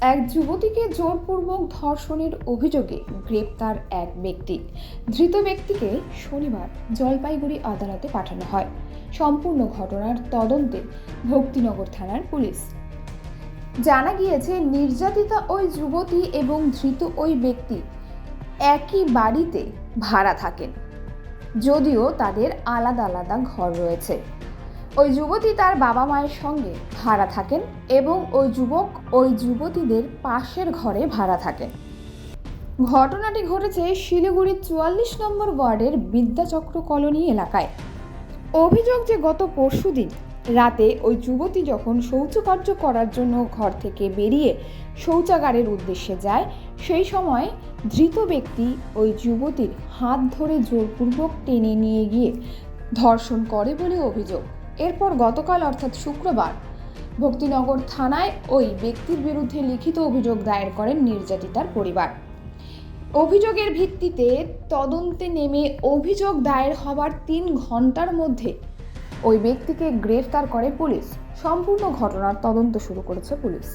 এক যুবতীকে জোরপূর্বক ধর্ষণের অভিযোগে গ্রেপ্তার এক ব্যক্তি। ধৃত ব্যক্তিকে শনিবার জলপাইগুড়ি আদালতে পাঠানো হয়। সম্পূর্ণ ঘটনার তদন্তে ভক্তিনগর থানার পুলিশ। জানা গিয়েছে, নির্যাতিতা ওই যুবতী এবং ধৃত ওই ব্যক্তি একই বাড়িতে ভাড়া থাকেন, যদিও তাদের আলাদা আলাদা ঘর রয়েছে। ওই যুবতী তার বাবা মায়ের সঙ্গে ভাড়া থাকেন এবং ওই যুবক ওই যুবতীদের পাশের ঘরে ভাড়া থাকেন ঘটনাটি ঘটেছে শিলিগুড়ির চুয়াল্লিশ নম্বর ওয়ার্ডের বিদ্যাচক্র কলোনি এলাকায়। অভিযোগ যে গত পরশুদিন রাতে ওই যুবতী যখন শৌচকার্য করার জন্য ঘর থেকে বেরিয়ে শৌচাগারের উদ্দেশ্যে যায়, সেই সময় ধৃত ব্যক্তি ওই যুবতীর হাত ধরে জোরপূর্বক টেনে নিয়ে গিয়ে ধর্ষণ করে বলে অভিযোগ। এরপর গতকাল, অর্থাৎ শুক্রবার, ভক্তিনগর থানায় ওই ব্যক্তির বিরুদ্ধে লিখিত অভিযোগ দায়ের করেন নির্যাতিতার পরিবার। অভিযোগের ভিত্তিতে তদন্তে নেমে অভিযোগ দায়ের হবার তিন ঘণ্টার মধ্যে ওই ব্যক্তিকে গ্রেফতার করে পুলিশ। সম্পূর্ণ ঘটনার তদন্ত শুরু করেছে পুলিশ।